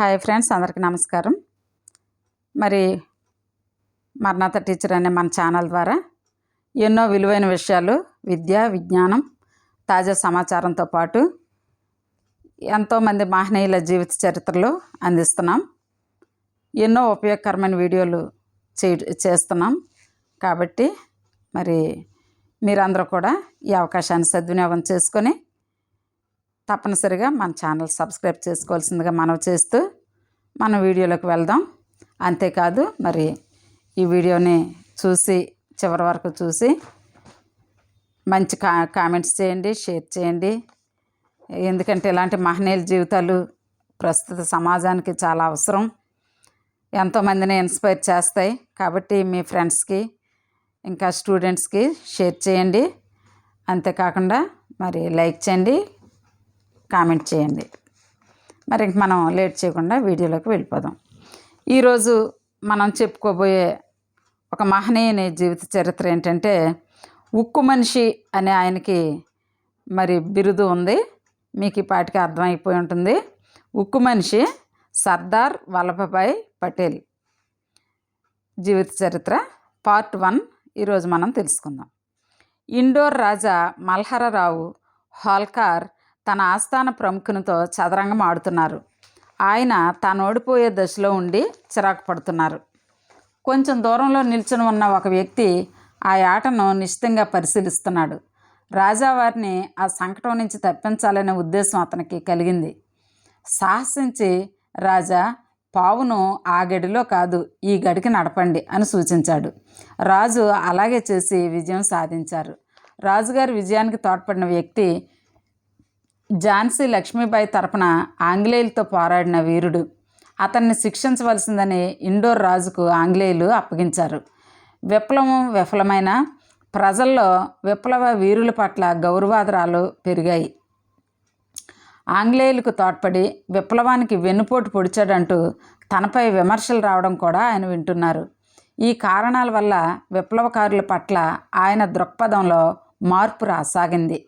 Hi friends అందరికీ నమస్కారం. మరి మర్నాథ టీచర్ అనే మన ఛానల్ ద్వారా ఎన్నో విలువైన విషయాలు విద్య విజ్ఞానం తాజా సమాచారంతో పాటు ఎంతోమంది మహనీయుల జీవిత చరిత్రలు అందిస్తున్నాం. ఎన్నో ఉపయోగకరమైన వీడియోలు చే చేస్తున్నాం. కాబట్టి మరి మీరందరూ కూడా ఈ అవకాశాన్ని సద్వినియోగం చేసుకొని తప్పనిసరిగా మన ఛానల్ సబ్స్క్రైబ్ చేసుకోవాల్సిందిగా మనవి చేస్తూ మన వీడియోలోకి వెళ్దాం. అంతేకాదు మరి ఈ వీడియోని చూసి చివరి వరకు చూసి మంచి కా కామెంట్స్ చేయండి షేర్ చేయండి. ఎందుకంటే ఇలాంటి మహనీయుల జీవితాలు ప్రస్తుత సమాజానికి చాలా అవసరం. ఎంతోమందిని ఇన్స్పైర్ చేస్తాయి. కాబట్టి మీ ఫ్రెండ్స్కి ఇంకా స్టూడెంట్స్కి షేర్ చేయండి. అంతేకాకుండా మరి లైక్ చేయండి. కామెంట్ చేయండి. మరి ఇంక మనం లేట్ చేయకుండా వీడియోలోకి వెళ్ళిపోదాం. ఈరోజు మనం చెప్పుకోబోయే ఒక మహనీయుని జీవిత చరిత్ర ఏంటంటే ఉక్కు మనిషి అనే ఆయనకి మరి బిరుదు ఉంది. మీకు ఈ పాటికి అర్థమైపోయి ఉంటుంది. ఉక్కు మనిషి సర్దార్ వల్లభభాయ్ పటేల్. జీవిత చరిత్ర పార్ట్ వన్ ఈరోజు మనం తెలుసుకుందాం. ఇండోర్ రాజా మల్హరరావు హోల్కార్ తన ఆస్థాన ప్రముఖునితో చదరంగం ఆడుతున్నారు. ఆయన తాను ఓడిపోయే దశలో ఉండి చిరాకు పడుతున్నారు. కొంచెం దూరంలో నిల్చుని ఉన్న ఒక వ్యక్తి ఆ ఆటను నిశ్చితంగా పరిశీలిస్తున్నాడు. రాజావారిని ఆ సంకటం నుంచి తప్పించాలనే ఉద్దేశం అతనికి కలిగింది. సాహసించి రాజా పావును ఆ గడిలో కాదు ఈ గడికి నడపండి అని సూచించాడు. రాజు అలాగే చేసి విజయం సాధించారు. రాజుగారి విజయానికి తోడ్పడిన వ్యక్తి ఝాన్సీ లక్ష్మీబాయి తరపున ఆంగ్లేయులతో పోరాడిన వీరుడు. అతన్ని శిక్షించవలసిందని ఇండోర్ రాజుకు ఆంగ్లేయులు అప్పగించారు. విప్లవం విఫలమైన ప్రజల్లో విప్లవ వీరుల పట్ల గౌరవాదరాలు పెరిగాయి. ఆంగ్లేయులకు తోడ్పడి విప్లవానికి వెన్నుపోటు పొడిచాడంటూ తనపై విమర్శలు రావడం కూడా ఆయన వింటున్నారు. ఈ కారణాల వల్ల విప్లవకారుల పట్ల ఆయన దృక్పథంలో మార్పు రాసాగింది.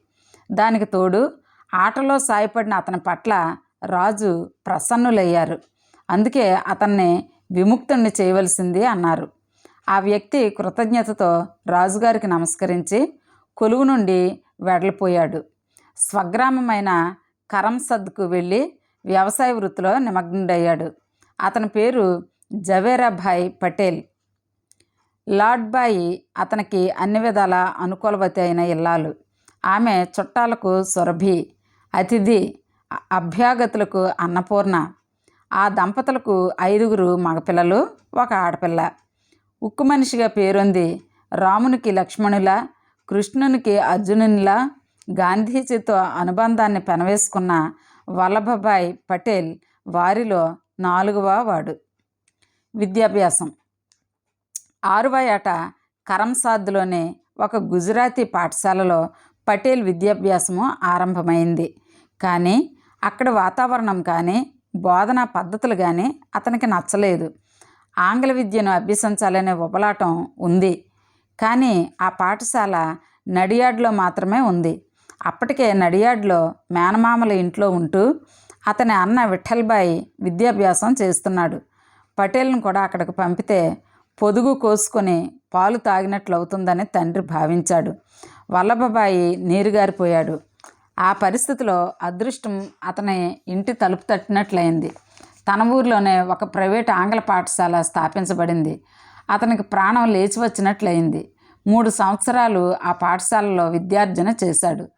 దానికి తోడు ఆటలో సాయపడిన అతని పట్ల రాజు ప్రసన్నులయ్యారు. అందుకే అతన్ని విముక్తుణ్ణి చేయవలసింది అన్నారు. ఆ వ్యక్తి కృతజ్ఞతతో రాజుగారికి నమస్కరించి కొలువు నుండి వెడలిపోయాడు. స్వగ్రామమైన కరంసద్కు వెళ్ళి వ్యవసాయ వృత్తిలో నిమగ్నుడయ్యాడు. అతని పేరు జవేరాభాయ్ పటేల్. లార్డ్బాయి అతనికి అన్ని విధాల అనుకూలవతి అయిన ఇల్లాలు. ఆమె చుట్టాలకు సురభి అతిథి అభ్యాగతులకు అన్నపూర్ణ ఆ దంపతులకు ఐదుగురు మగపిల్లలు ఒక ఆడపిల్ల. ఉక్కు మనిషిగా పేరొంది రామునికి లక్ష్మణుల కృష్ణునికి అర్జునునిలా గాంధీజీతో అనుబంధాన్ని పెనవేసుకున్న వల్లభభాయ్ పటేల్ వారిలో నాలుగవ వాడు. విద్యాభ్యాసం. ఆరువ ఏట కరంసాద్లోని ఒక గుజరాతీ పాఠశాలలో పటేల్ విద్యాభ్యాసము ఆరంభమైంది. కానీ అక్కడ వాతావరణం కానీ బోధనా పద్ధతులు కానీ అతనికి నచ్చలేదు. ఆంగ్ల విద్యను అభ్యసించాలనే ఉబలాటం ఉంది. కానీ ఆ పాఠశాల నడియాడ్లో మాత్రమే ఉంది. అప్పటికే నడియాడ్లో మేనమామల ఇంట్లో ఉంటూ అతని అన్న విఠల్బాయి విద్యాభ్యాసం చేస్తున్నాడు. పటేల్ను కూడా అక్కడికి పంపితే పొదుగు కోసుకొని పాలు తాగినట్లు అవుతుందని తండ్రి భావించాడు. వల్లభబాయి నీరుగారిపోయాడు. ఆ పరిస్థితిలో అదృష్టం అతని ఇంటి తలుపు తట్టినట్లయింది. తన ఊరిలోనే ఒక ప్రైవేట్ ఆంగ్ల పాఠశాల స్థాపించబడింది. అతనికి ప్రాణం లేచి వచ్చినట్లయింది. మూడు సంవత్సరాలు ఆ పాఠశాలలో విద్యార్జన చేశాడు.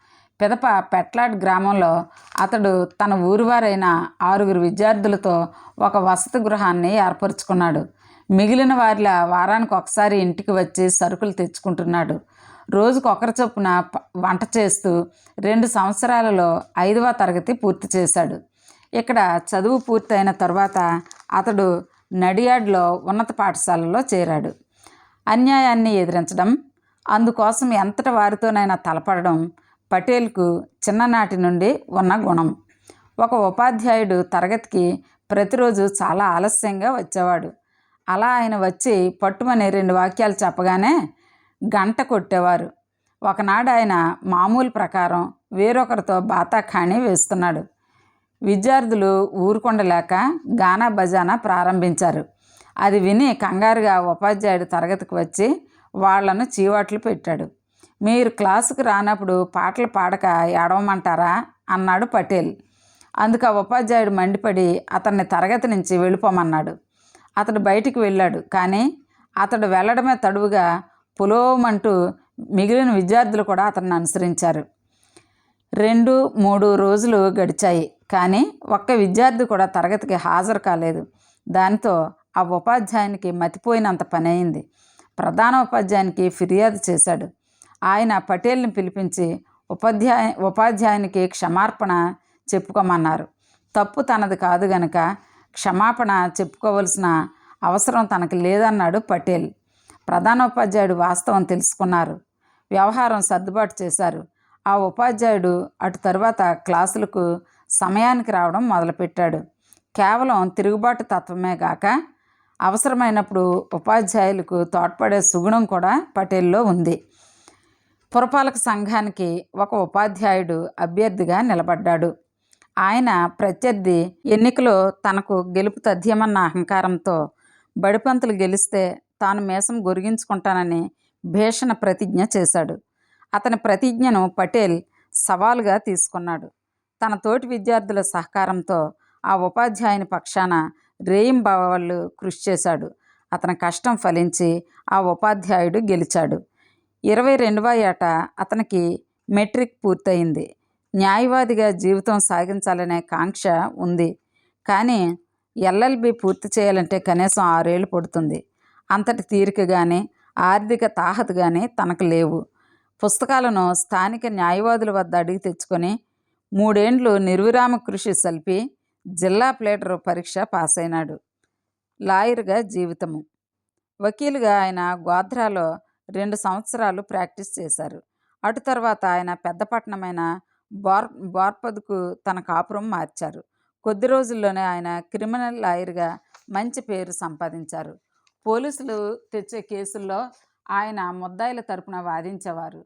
పిదప పెట్లాడ్ గ్రామంలో అతడు తన ఊరివారైన ఆరుగురు విద్యార్థులతో ఒక వసతి గృహాన్ని ఏర్పరచుకున్నాడు. మిగిలిన వారిలా వారానికి ఒకసారి ఇంటికి వచ్చి సరుకులు తెచ్చుకుంటున్నాడు. రోజుకు ఒకరి చొప్పున వంట చేస్తూ రెండు సంవత్సరాలలో ఐదవ తరగతి పూర్తి చేశాడు. ఇక్కడ చదువు పూర్తయిన తర్వాత అతడు నడియాడ్లో ఉన్నత పాఠశాలలో చేరాడు. అన్యాయాన్ని ఎదిరించడం అందుకోసం ఎంతటి వారితోనైనా తలపడడం పటేల్కు చిన్ననాటి నుండి ఉన్న గుణం. ఒక ఉపాధ్యాయుడు తరగతికి ప్రతిరోజు చాలా ఆలస్యంగా వచ్చేవాడు. అలా ఆయన వచ్చి పట్టుమని రెండు వాక్యాలు చెప్పగానే గంట కొట్టేవారు. ఒకనాడు ఆయన మామూలు ప్రకారం వేరొకరితో బాతాఖాణి వేస్తున్నాడు. విద్యార్థులు ఊరుకుండలేక గానా బజానా ప్రారంభించారు. అది విని కంగారుగా ఉపాధ్యాయుడు తరగతికి వచ్చి వాళ్ళను చీవాట్లు పెట్టాడు. మీరు క్లాసుకు రానప్పుడు పాటలు పాడక ఏడవమంటారా? అన్నాడు పటేల్. అందుకు ఆ ఉపాధ్యాయుడు మండిపడి అతన్ని తరగతి నుంచి వెళ్ళిపోమన్నాడు. అతడు బయటికి వెళ్ళాడు. కానీ అతడు వెళ్ళడమే తడువుగా పులోమంటూ మిగిలిన విద్యార్థులు కూడా అతన్ని అనుసరించారు. రెండు మూడు రోజులు గడిచాయి. కానీ ఒక్క విద్యార్థి కూడా తరగతికి హాజరు కాలేదు. దాంతో ఆ ఉపాధ్యాయునికి మతిపోయినంత పని అయింది ప్రధాన ఉపాధ్యాయునికి ఫిర్యాదు చేశాడు. ఆయన పటేల్ని పిలిపించి ఉపాధ్యాయ ఉపాధ్యాయునికి క్షమార్పణ చెప్పుకోమన్నారు. తప్పు తనది కాదు గనక క్షమాపణ చెప్పుకోవలసిన అవసరం తనకు లేదన్నాడు పటేల్. ప్రధానోపాధ్యాయుడు వాస్తవం తెలుసుకున్నారు. వ్యవహారం సర్దుబాటు చేశారు. ఆ ఉపాధ్యాయుడు అటు తర్వాత క్లాసులకు సమయానికి రావడం మొదలుపెట్టాడు. కేవలం తిరుగుబాటు తత్వమే గాక అవసరమైనప్పుడు ఉపాధ్యాయులకు తోడ్పడే సుగుణం కూడా పటేల్లో ఉంది. పురపాలక సంఘానికి ఒక ఉపాధ్యాయుడు అభ్యర్థిగా నిలబడ్డాడు. ఆయన ప్రత్యర్థి ఎన్నికలో తనకు గెలుపు తథ్యమన్న అహంకారంతో బడిపంతులు గెలిస్తే తాను మేసం గొరిగించుకుంటానని భీషణ ప్రతిజ్ఞ చేశాడు. అతని ప్రతిజ్ఞను పటేల్ సవాలుగా తీసుకున్నాడు. తన తోటి విద్యార్థుల సహకారంతో ఆ ఉపాధ్యాయుని పక్షాన రేయింబవళ్ళు కృషి చేశాడు. అతని కష్టం ఫలించి ఆ ఉపాధ్యాయుడు గెలిచాడు. ఇరవై రెండవ ఏట అతనికి మెట్రిక్ పూర్తయింది. న్యాయవాదిగా జీవితం సాగించాలనే కాంక్ష ఉంది. కానీ ఎల్ఎల్బి పూర్తి చేయాలంటే కనీసం ఆరేళ్ళు పడుతుంది. అంతటి తీరిక కానీ ఆర్థిక తాహత కానీ తనకు లేవు. పుస్తకాలను స్థానిక న్యాయవాదుల వద్ద అడిగి తెచ్చుకొని మూడేండ్లు నిర్విరామ కృషి సల్పి జిల్లా ప్లేటరు పరీక్ష పాస్ అయినాడు లాయర్గా జీవితము. వకీలుగా ఆయన గోధ్రాలో రెండు సంవత్సరాలు ప్రాక్టీస్ చేశారు. అటు తర్వాత ఆయన పెద్దపట్నమైన బార్ బార్పద్కు తన కాపురం మార్చారు. కొద్ది రోజుల్లోనే ఆయన క్రిమినల్ లాయర్గా మంచి పేరు సంపాదించారు. పోలీసులు తెచ్చే కేసుల్లో ఆయన ముద్దాయిల తరపున వాదించేవారు.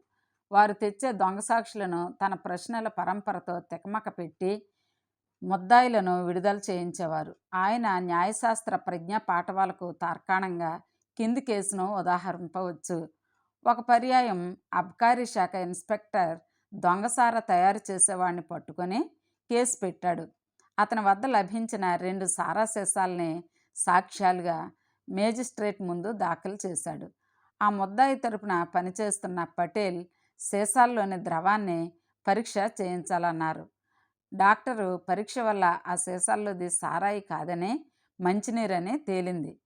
వారు తెచ్చే దొంగ సాక్షులను తన ప్రశ్నల పరంపరతో తెకమక పెట్టి ముద్దాయిలను విడుదల చేయించేవారు. ఆయన న్యాయశాస్త్ర ప్రజ్ఞా పాఠవాలకు తార్కాణంగా కింది కేసును ఉదాహరింపవచ్చు. ఒక పర్యాయం అబ్కారీ శాఖ ఇన్స్పెక్టర్ దొంగసార తయారు చేసేవాడిని పట్టుకొని కేసు పెట్టాడు. అతని వద్ద లభించిన రెండు సారా సీసాల్ని సాక్ష్యాలుగా మేజిస్ట్రేట్ ముందు దాఖలు చేశాడు. ఆ ముద్దాయి తరపున పనిచేస్తున్న పటేల్ సీసాల్లోని ద్రవాన్ని పరీక్ష చేయించాలన్నారు. డాక్టరు పరీక్ష వల్ల ఆ సీసాల్లోది సారాయి కాదని మంచినీరని తేలింది.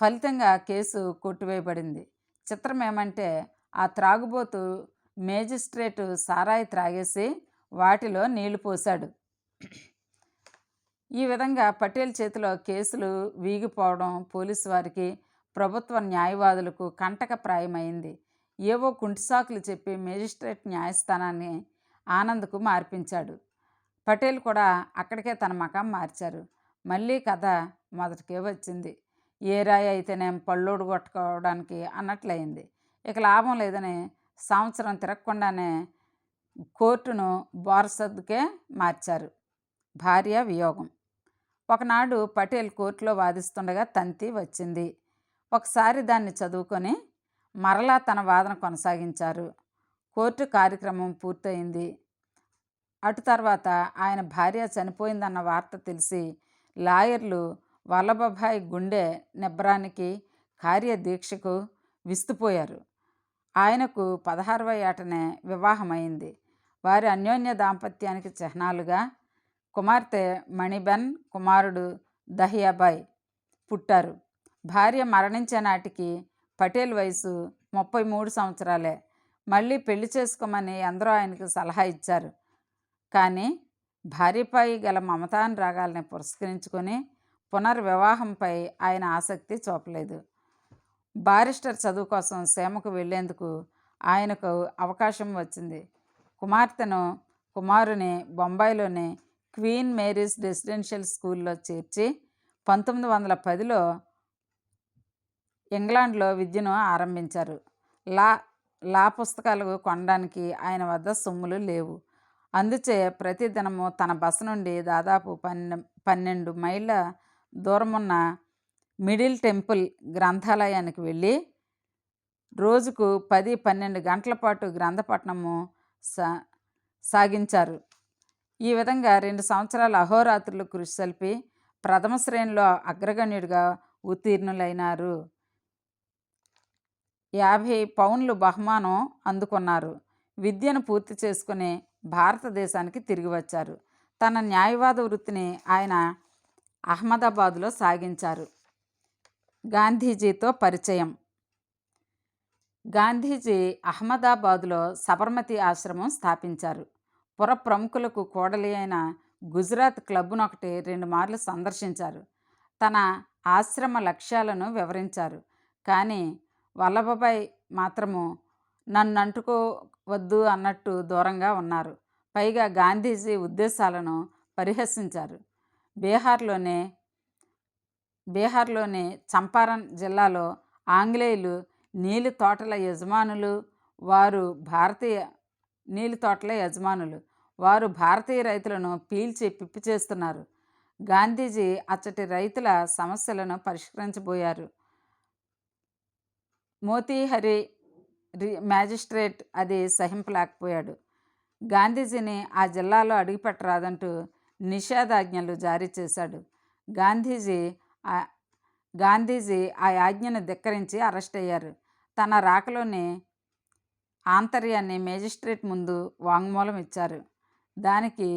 ఫలితంగా కేసు కొట్టివేయబడింది. చిత్రం ఏమంటే ఆ త్రాగుబోతు మేజిస్ట్రేటు సారాయి త్రాగేసి వాటిలో నీళ్ళు పోశాడు. ఈ విధంగా పటేల్ చేతిలో కేసులు వీగిపోవడం పోలీసు వారికి ప్రభుత్వ న్యాయవాదులకు కంటకప్రాయమైంది. ఏవో కుంటిసాకులు చెప్పి మేజిస్ట్రేట్ న్యాయస్థానాన్ని ఆనంద్కు మార్పించాడు. పటేల్ కూడా అక్కడికే తన మకం మార్చారు. మళ్ళీ కథ మొదటికే వచ్చింది. ఏ రాయి అయితేనేం పళ్ళోడు కొట్టుకోవడానికి అన్నట్లయింది. ఇక లాభం లేదని సంవత్సరం తిరగకుండానే కోర్టును బోర్సద్కే మార్చారు. భార్య వియోగం. ఒకనాడు పటేల్ కోర్టులో వాదిస్తుండగా తంతి వచ్చింది. ఒకసారి దాన్ని చదువుకొని మరలా తన వాదన కొనసాగించారు. కోర్టు కార్యక్రమం పూర్తయింది. అటు తర్వాత ఆయన భార్య చనిపోయిందన్న వార్త తెలిసి లాయర్లు వల్లభభాయ్ గుండె నిబ్రానికి కార్యదీక్షకు విస్తుపోయారు. ఆయనకు పదహారవ ఏటనే వివాహమైంది. వారి అన్యోన్య దాంపత్యానికి చిహ్నాలుగా కుమార్తె మణిబెన్ కుమారుడు దహియాబాయ్ పుట్టారు. భార్య మరణించే నాటికి పటేల్ వయసు ముప్పై మూడు సంవత్సరాలే. మళ్ళీ పెళ్ళి చేసుకోమని అందరూ ఆయనకు సలహా ఇచ్చారు. కానీ భార్యపై గల మమతానురాగాల్ని పురస్కరించుకొని పునర్వివాహంపై ఆయన ఆసక్తి చూపలేదు. బారిస్టర్ చదువు కోసం సీమకు వెళ్ళేందుకు ఆయనకు అవకాశం వచ్చింది. కుమార్తెను కుమారుని బొంబాయిలోని క్వీన్ మేరీస్ రెసిడెన్షియల్ స్కూల్లో చేర్చి పంతొమ్మిది వందల పదిలో ఇంగ్లాండ్లో విద్యను ఆరంభించారు. లా లా పుస్తకాలు కొనడానికి ఆయన వద్ద సొమ్ములు లేవు. అందుచే ప్రతిదినము తన బస నుండి దాదాపు పన్నె పన్నెండు మైళ్ళ దూరమున్న మిడిల్ టెంపుల్ గ్రంథాలయానికి వెళ్ళి రోజుకు పది పన్నెండు గంటల పాటు గ్రంథపట్నము సా సాగించారు. ఈ విధంగా రెండు సంవత్సరాల అహోరాత్రులు కృషి సల్పి ప్రథమ శ్రేణిలో అగ్రగణ్యుడిగా ఉత్తీర్ణులైనారు. యాభై పౌండ్లు బహుమానం అందుకున్నారు. విద్యను పూర్తి చేసుకుని భారతదేశానికి తిరిగి వచ్చారు. తన న్యాయవాద వృత్తిని ఆయన అహ్మదాబాదులో సాగించారు. గాంధీజీతో పరిచయం. గాంధీజీ అహ్మదాబాదులో సబర్మతి ఆశ్రమం స్థాపించారు. పుర ప్రముఖులకు కోడలి అయిన గుజరాత్ క్లబ్ను ఒకటి రెండు మార్లు సందర్శించారు. తన ఆశ్రమ లక్ష్యాలను వివరించారు. కానీ వల్లభబాయ్ మాత్రము నన్ను అంటుకోవద్దు అన్నట్టు దూరంగా ఉన్నారు. పైగా గాంధీజీ ఉద్దేశాలను పరిహసించారు. బీహార్లోనే బీహార్లోని చంపారన్ జిల్లాలో ఆంగ్లేయులు నీలి తోటల యజమానులు వారు భారతీయ నీళ్ళ తోటల యజమానులు. వారు భారతీయ రైతులను పీల్చి పిప్పి చేస్తున్నారు. గాంధీజీ అచ్చటి రైతుల సమస్యలను పరిష్కరించబోయారు. మోతీహరి రి మ్యాజిస్ట్రేట్ అది సహింపలేకపోయాడు. గాంధీజీని ఆ జిల్లాలో అడుగుపెట్టరాదంటూ నిషేధాజ్ఞలు జారీ చేశాడు. గాంధీజీ గాంధీజీ ఆ ఆజ్ఞను ధిక్కరించి అరెస్ట్ అయ్యారు. తన రాకలోని ఆంతర్యాన్ని మేజిస్ట్రేట్ ముందు వాంగ్మూలం ఇచ్చారు. దానికి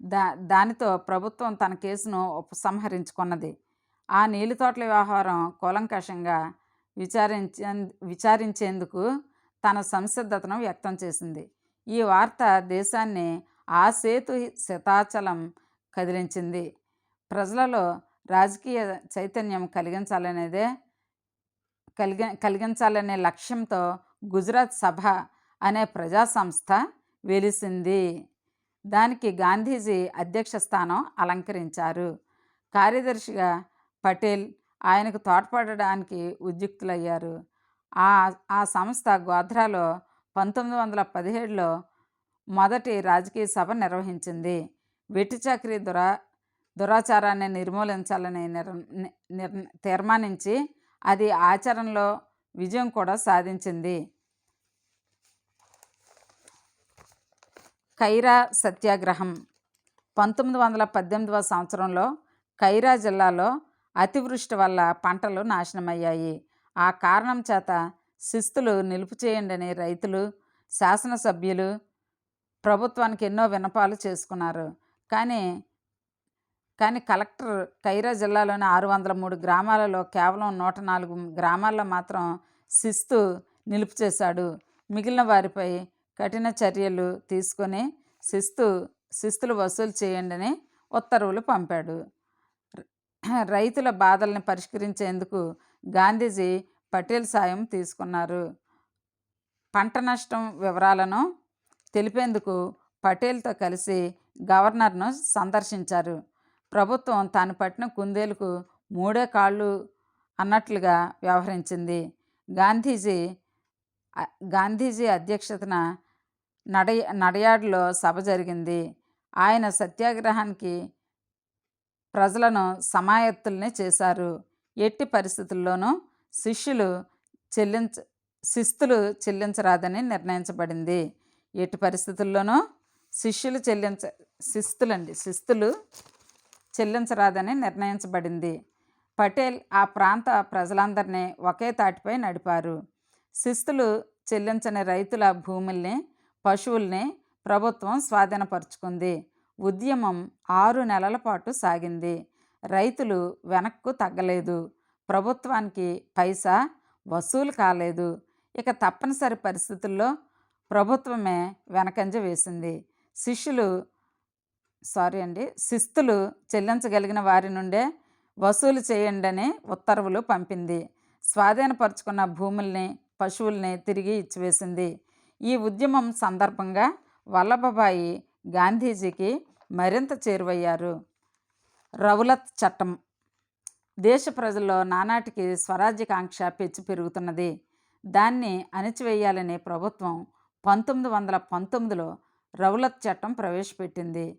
దా దానితో ప్రభుత్వం తన కేసును ఉపసంహరించుకున్నది ఆ నీలితోటల వ్యవహారం కూలంకషంగా విచారించే విచారించేందుకు తన సంసిద్ధతను వ్యక్తం చేసింది. ఈ వార్త దేశాన్ని ఆ సేతు శతాచలం కదిలించింది. ప్రజలలో రాజకీయ చైతన్యం కలిగించాలనేదే కలిగి కలిగించాలనే లక్ష్యంతో గుజరాత్ సభ అనే ప్రజా సంస్థ వెలిసింది. దానికి గాంధీజీ అధ్యక్ష స్థానం అలంకరించారు. కార్యదర్శిగా పటేల్ ఆయనకు తోడ్పడడానికి ఉద్యుక్తులయ్యారు. ఆ ఆ సంస్థ గోధ్రాలో పంతొమ్మిది వందల పదిహేడులో మొదటి రాజకీయ సభ నిర్వహించింది. వెట్టి చాకరీ దురా దురాచారాన్ని నిర్మూలించాలని నిర్ నిర్ తీర్మానించి అది ఆచరణలో విజయం కూడా సాధించింది. ఖైరా సత్యాగ్రహం. పంతొమ్మిది వందల పద్దెనిమిదవ సంవత్సరంలో ఖైరా జిల్లాలో అతివృష్టి వల్ల పంటలు నాశనమయ్యాయి. ఆ కారణం చేత శిస్తులు నిలుపు చేయండి రైతులు శాసనసభ్యులు ప్రభుత్వానికి ఎన్నో వినపాలు చేసుకున్నారు. కానీ కానీ కలెక్టర్ కైరా జిల్లాలోని ఆరు వందల మూడు గ్రామాలలో కేవలం నూట నాలుగు గ్రామాల్లో మాత్రం శిస్తు నిలుపు చేశాడు. మిగిలిన వారిపై కఠిన చర్యలు తీసుకొని శిస్తు శిస్తులు వసూలు చేయండి అని ఉత్తర్వులు పంపాడు. రైతుల బాధల్ని పరిష్కరించేందుకు గాంధీజీ పటేల్ సాయం తీసుకున్నారు. పంట నష్టం వివరాలను తెలిపేందుకు పటేల్తో కలిసి గవర్నర్ను సందర్శించారు. ప్రభుత్వం తాను పట్టిన కుందేలకు మూడే కాళ్ళు అన్నట్లుగా వ్యవహరించింది. గాంధీజీ గాంధీజీ అధ్యక్షతన నడ నడయాడులో సభ జరిగింది. ఆయన సత్యాగ్రహానికి ప్రజలను సమాయత్తుల్ని చేశారు. ఎట్టి పరిస్థితుల్లోనూ శిష్యులు చెల్లించ శిస్తులు చెల్లించరాదని నిర్ణయించబడింది. ఎట్టి పరిస్థితుల్లోనూ శిష్యులు చెల్లించ శిస్తులండి శిస్తులు చెల్లించరాదని నిర్ణయించబడింది. పటేల్ ఆ ప్రాంత ప్రజలందరినీ ఒకే తాటిపై నడిపారు. శిస్తులు చెల్లించని రైతుల భూముల్ని పశువుల్ని ప్రభుత్వం స్వాధీనపరుచుకుంది. ఉద్యమం ఆరు నెలల పాటు సాగింది. రైతులు వెనక్కు తగ్గలేదు. ప్రభుత్వానికి పైసా వసూలు కాలేదు. ఇక తప్పనిసరి పరిస్థితుల్లో ప్రభుత్వమే వెనకంజ వేసింది. శిష్యులు సారీ అండి. శిస్తులు చెల్లించగలిగిన వారి నుండే వసూలు చేయండి అని ఉత్తర్వులు పంపింది. స్వాధీనపరుచుకున్న భూముల్ని పశువుల్ని తిరిగి ఇచ్చివేసింది. ఈ ఉద్యమం సందర్భంగా వల్లభభాయి గాంధీజీకి మరింత చేరువయ్యారు. రౌలత్ చట్టం. దేశ ప్రజల్లో నానాటికి స్వరాజ్యకాంక్ష పెంచి పెరుగుతున్నది. దాన్ని అణిచివేయాలని ప్రభుత్వం పంతొమ్మిది వందల పంతొమ్మిదిలో రౌలత్ చట్టం ప్రవేశపెట్టింది.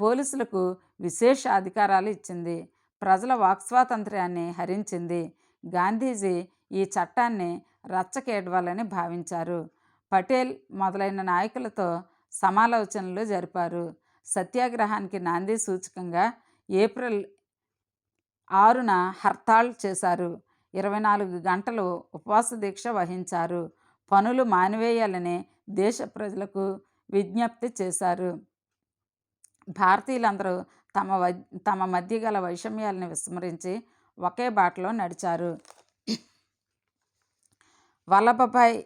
పోలీసులకు విశేష అధికారాలు ఇచ్చింది. ప్రజల వాక్స్వాతంత్ర్యాన్ని హరించింది. గాంధీజీ ఈ చట్టాన్ని రచ్చకేడవాలని భావించారు. పటేల్ మొదలైన నాయకులతో సమాలోచనలు జరిపారు. సత్యాగ్రహానికి నాంది సూచకంగా ఏప్రిల్ ఆరున హర్తాళ్ చేశారు. ఇరవై నాలుగు గంటలు ఉపవాస దీక్ష వహించారు. పనులు మానివేయాలని దేశ ప్రజలకు విజ్ఞప్తి చేశారు. భారతీయులందరూ తమ తమ మధ్య గల వైషమ్యాలను విస్మరించి ఒకే బాటలో నడిచారు. వల్లభభాయ్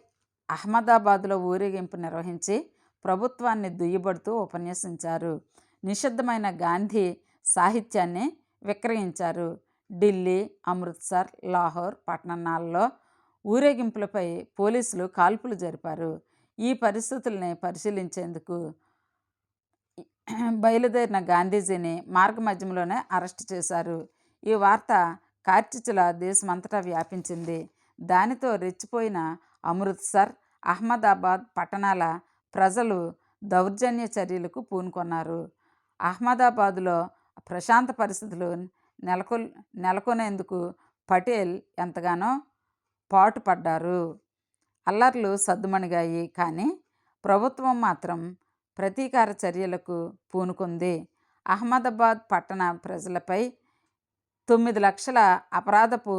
అహ్మదాబాద్లో ఊరేగింపు నిర్వహించి ప్రభుత్వాన్ని దుయ్యబడుతూ ఉపన్యసించారు. నిషిద్ధమైన గాంధీ సాహిత్యాన్ని విక్రయించారు. ఢిల్లీ అమృత్సర్ లాహోర్ పట్టణాల్లో ఊరేగింపులపై పోలీసులు కాల్పులు జరిపారు. ఈ పరిస్థితుల్ని పరిశీలించేందుకు బయలుదేరిన గాంధీజీని మార్గమధ్యంలోనే అరెస్ట్ చేశారు. ఈ వార్త కార్చిచుల దేశమంతటా వ్యాపించింది. దానితో రెచ్చిపోయిన అమృత్సర్ అహ్మదాబాద్ పట్టణాల ప్రజలు దౌర్జన్య చర్యలకు పూనుకొన్నారు. అహ్మదాబాదులో ప్రశాంత పరిస్థితులు నెలకొల్ నెలకొనేందుకు పటేల్ ఎంతగానో పాటుపడ్డారు. అల్లర్లు సద్దుమణిగాయి కానీ ప్రభుత్వం మాత్రం ప్రతీకార చర్యలకు పూనుకుంది. అహ్మదాబాద్ పట్టణ ప్రజలపై తొమ్మిది లక్షల అపరాధపు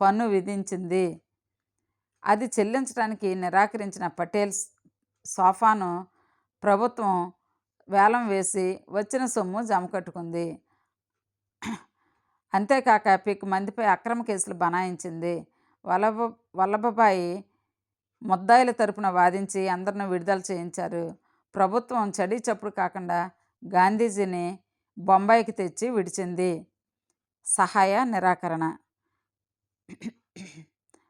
పన్ను విధించింది. అది చెల్లించడానికి నిరాకరించిన పటేల్ సోఫాను ప్రభుత్వం వేలం వేసి వచ్చిన సొమ్ము జమకట్టుకుంది అంతేకాక పిక్ మందిపై అక్రమ కేసులు బనాయించింది. వల్లభ వల్లభబాయి ముద్దాయిల తరపున వాదించి అందరిని విడుదల చేయించారు. ప్రభుత్వం చడి చప్పుడు కాకుండా గాంధీజీని బొంబాయికి తెచ్చి విడిచింది. సహాయ నిరాకరణ.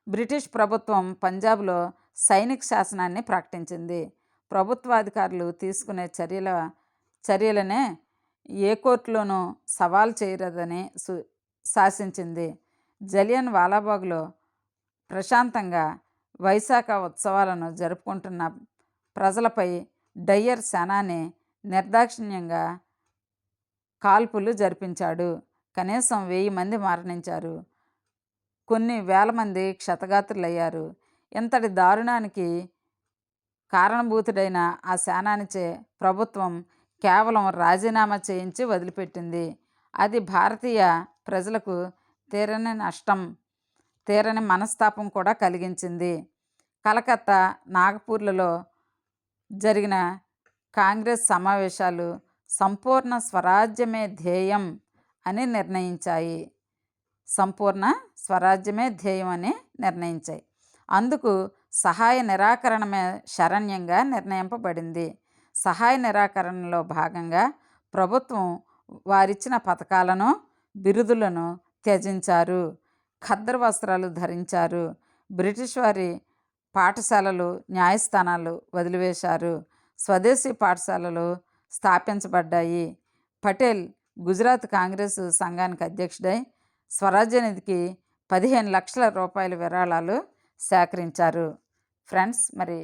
బ్రిటిష్ ప్రభుత్వం పంజాబ్లో సైనిక శాసనాన్ని ప్రకటించింది. ప్రభుత్వాధికారులు తీసుకునే చర్యల చర్యలనే ఏ కోర్టులోనూ సవాల్ చేయరదని సు శాసించింది. జలియన్ వాలాబాగ్లో ప్రశాంతంగా వైశాఖ ఉత్సవాలను జరుపుకుంటున్న ప్రజలపై డయ్యర్ సేనాని నిర్దాక్షిణ్యంగా కాల్పులు జరిపించాడు. కనీసం వెయ్యి మంది మరణించారు. కొన్ని వేల మంది క్షతగాత్రులయ్యారు. ఇంతటి దారుణానికి కారణభూతుడైన ఆ సేనానిచే ప్రభుత్వం కేవలం రాజీనామా చేయించి వదిలిపెట్టింది. అది భారతీయ ప్రజలకు తీరని నష్టం తీరని మనస్తాపం కూడా కలిగించింది. కలకత్తా నాగపూర్లలో జరిగిన కాంగ్రెస్ సమావేశాలు సంపూర్ణ స్వరాజ్యమే ధ్యేయం అని నిర్ణయించాయి. సంపూర్ణ స్వరాజ్యమే ధ్యేయం అని నిర్ణయించాయి. అందుకు సహాయ నిరాకరణమే శరణ్యంగా నిర్ణయింపబడింది. సహాయ నిరాకరణలో భాగంగా ప్రభుత్వం వారిచ్చిన పథకాలను బిరుదులను త్యజించారు. ఖద్దరు వస్త్రాలు ధరించారు. బ్రిటిష్ వారి పాఠశాలలు న్యాయస్థానాలు వదిలివేశారు. స్వదేశీ పాఠశాలలు స్థాపించబడ్డాయి. పటేల్ గుజరాత్ కాంగ్రెస్ సంఘానికి అధ్యక్షుడై స్వరాజ్య నిధికి పదిహేను లక్షల రూపాయల విరాళాలు సేకరించారు. ఫ్రెండ్స్ మరి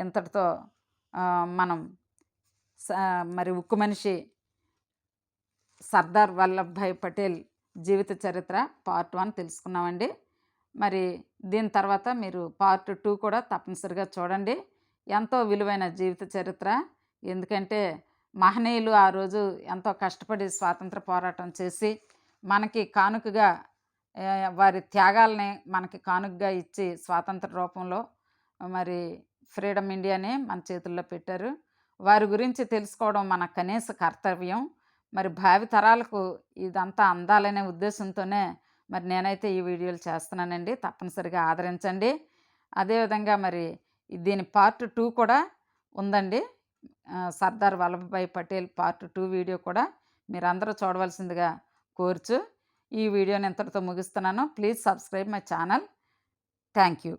ఇంతటితో మనం మరి ఉక్కు మనిషి సర్దార్ వల్లభాయ్ పటేల్ జీవిత చరిత్ర పార్ట్ వన్ తెలుసుకున్నామండి. మరి దీని తర్వాత మీరు పార్ట్ టూ కూడా తప్పనిసరిగా చూడండి. ఎంతో విలువైన జీవిత చరిత్ర. ఎందుకంటే మహనీయులు ఆ రోజు ఎంతో కష్టపడి స్వాతంత్ర పోరాటం చేసి మనకి కానుకగా వారి త్యాగాలని మనకి కానుకగా ఇచ్చి స్వాతంత్ర రూపంలో మరి ఫ్రీడమ్ ఇండియానే మన చేతుల్లో పెట్టారు. వారి గురించి తెలుసుకోవడం మన కనీస కర్తవ్యం. మరి భావితరాలకు ఇదంతా అందాలనే ఉద్దేశంతోనే మరి నేనైతే ఈ వీడియోలు చేస్తున్నానండి. తప్పనిసరిగా ఆదరించండి. అదేవిధంగా మరి దీని పార్ట్ టూ కూడా ఉందండి. Sardar Vallabhbhai Patel part two video కూడా మీరందరూ చూడవలసిందిగా కోరుచు. ఈ వీడియోని ఇంతటితో ముగిస్తున్నాను. Please subscribe my channel. Thank you.